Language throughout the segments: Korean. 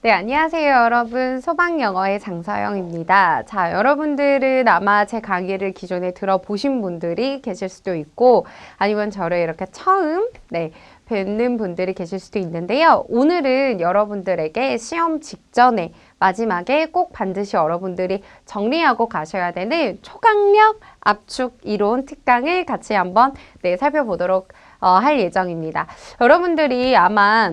네, 안녕하세요, 여러분. 소방영어의 장서영입니다. 자, 여러분들은 아마 제 강의를 기존에 들어보신 분들이 계실 수도 있고, 아니면 저를 이렇게 처음, 네, 뵙는 분들이 계실 수도 있는데요. 오늘은 여러분들에게 시험 직전에 마지막에 꼭 반드시 여러분들이 정리하고 가셔야 되는 초강력 압축 이론 특강을 같이 한번 네, 살펴보도록 어, 할 예정입니다. 여러분들이 아마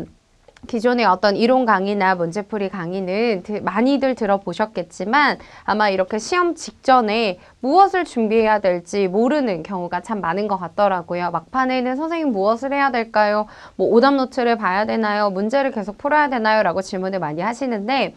기존의 어떤 이론 강의나 문제풀이 강의는 드- 많이들 들어보셨겠지만 아마 이렇게 시험 직전에 무엇을 준비해야 될지 모르는 경우가 참 많은 것 같더라고요. 막판에는 선생님 무엇을 해야 될까요? 뭐 오답 노트를 봐야 되나요? 문제를 계속 풀어야 되나요? 라고 질문을 많이 하시는데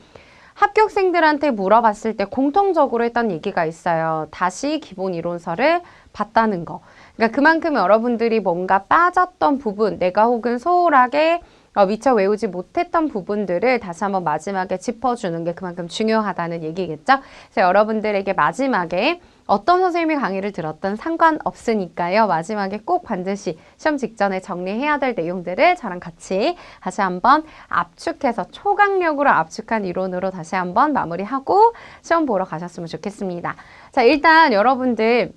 합격생들한테 물어봤을 때 공통적으로 했던 얘기가 있어요. 다시 기본 이론서를 봤다는 거. 그러니까 그만큼 여러분들이 뭔가 빠졌던 부분, 내가 혹은 소홀하게 어, 미처 외우지 못했던 부분들을 다시 한번 마지막에 짚어주는 게 그만큼 중요하다는 얘기겠죠. 그래서 여러분들에게 마지막에 어떤 선생님이 강의를 들었든 상관없으니까요. 마지막에 꼭 반드시 시험 직전에 정리해야 될 내용들을 저랑 같이 다시 한번 압축해서 초강력으로 압축한 이론으로 다시 한번 마무리하고 시험 보러 가셨으면 좋겠습니다. 자, 일단 여러분들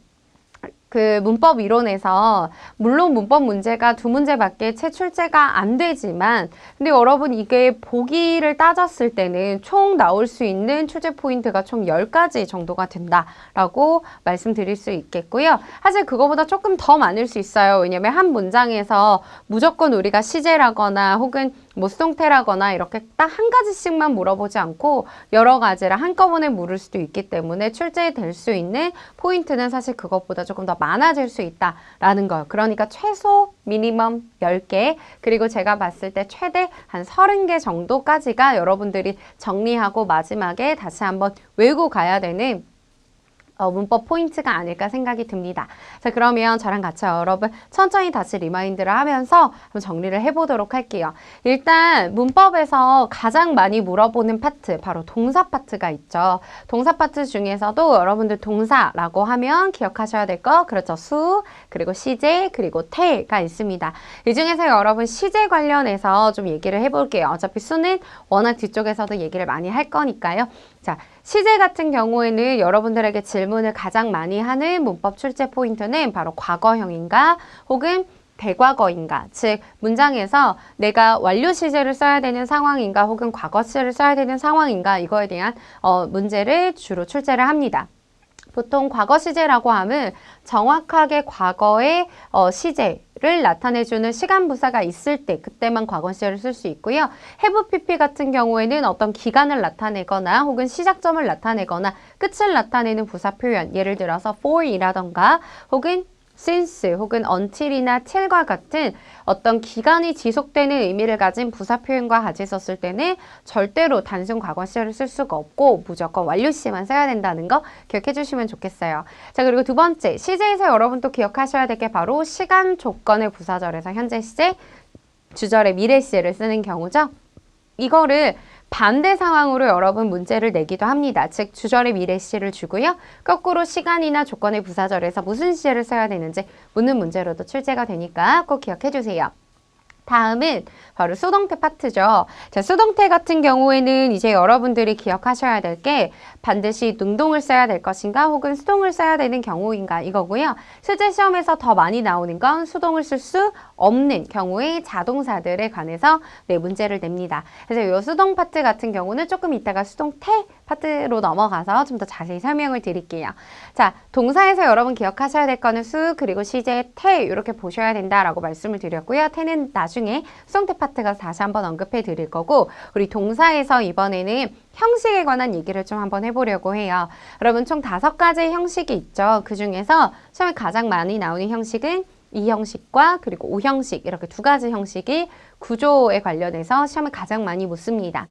그 문법 이론에서 물론 문법 문제가 두 문제밖에 채 출제가 안 되지만 근데 여러분 이게 보기를 따졌을 때는 총 나올 수 있는 출제 포인트가 총 10가지 정도가 된다라고 말씀드릴 수 있겠고요. 사실 그거보다 조금 더 많을 수 있어요. 왜냐면 한 문장에서 무조건 우리가 시제라거나 혹은 뭐 수동태라거나 이렇게 딱 한 가지씩만 물어보지 않고 여러 가지를 한꺼번에 물을 수도 있기 때문에 출제될 수 있는 포인트는 사실 그것보다 조금 더 많아질 수 있다라는 거예요. 그러니까 최소 미니멈 10개 그리고 제가 봤을 때 최대 한 30개 정도까지가 여러분들이 정리하고 마지막에 다시 한번 외우고 가야 되는 어, 문법 포인트가 아닐까 생각이 듭니다. 자, 그러면 저랑 같이 여러분 천천히 다시 리마인드를 하면서 한번 정리를 해보도록 할게요. 일단 문법에서 가장 많이 물어보는 파트, 바로 동사 파트가 있죠. 동사 파트 중에서도 여러분들 동사라고 하면 기억하셔야 될 거, 그렇죠. 수, 그리고 시제, 그리고 태가 있습니다. 이 중에서 여러분 시제 관련해서 좀 얘기를 해볼게요. 어차피 수는 워낙 뒤쪽에서도 얘기를 많이 할 거니까요. 자, 시제 같은 경우에는 여러분들에게 질문 을 가장 많이 하는 문법 출제 포인트는 바로 과거형인가 혹은 대과거인가 즉 문장에서 내가 완료 시제를 써야 되는 상황인가 혹은 과거 시제를 써야 되는 상황인가 이거에 대한 어, 문제를 주로 출제를 합니다. 보통 과거 시제라고 하면 정확하게 과거의 어, 시제 를 나타내주는 시간 부사가 있을 때 그때만 과거 시제를 쓸 수 있고요. have pp 같은 경우에는 어떤 기간을 나타내거나 혹은 시작점을 나타내거나 끝을 나타내는 부사 표현 예를 들어서 for이라던가 혹은 since 혹은 until이나 till과 같은 어떤 기간이 지속되는 의미를 가진 부사 표현과 같이 썼을 때는 절대로 단순 과거 시제를 쓸 수가 없고 무조건 완료 시제만 써야 된다는 거 기억해 주시면 좋겠어요. 자 그리고 두 번째 시제에서 여러분 또 기억하셔야 될 게 바로 시간 조건의 부사절에서 현재 시제 주절의 미래 시제를 쓰는 경우죠. 이거를 반대 상황으로 여러분 문제를 내기도 합니다. 즉 주절의 미래 시제를 주고요. 거꾸로 시간이나 조건의 부사절에서 무슨 시제를 써야 되는지 묻는 문제로도 출제가 되니까 꼭 기억해 주세요. 다음은 바로 수동태 파트죠. 자, 수동태 같은 경우에는 이제 여러분들이 기억하셔야 될 게 반드시 능동을 써야 될 것인가 혹은 수동을 써야 되는 경우인가 이거고요. 실제 시험에서 더 많이 나오는 건 수동을 쓸 수 없는 경우의 자동사들에 관해서 네, 문제를 냅니다. 그래서 이 수동 파트 같은 경우는 조금 이따가 수동 태 파트로 넘어가서 좀 더 자세히 설명을 드릴게요. 자, 동사에서 여러분 기억하셔야 될 거는 수 그리고 시제 태 이렇게 보셔야 된다라고 말씀을 드렸고요. 태는 나중에 수동 태 파트가 다시 한번 언급해 드릴 거고 우리 동사에서 이번에는 형식에 관한 얘기를 좀 한번 해보려고 해요. 여러분 총 다섯 가지 형식이 있죠. 그 중에서 시험에 가장 많이 나오는 형식은 이 형식과 그리고 오 형식 이렇게 두 가지 형식이 구조에 관련해서 시험에 가장 많이 묻습니다.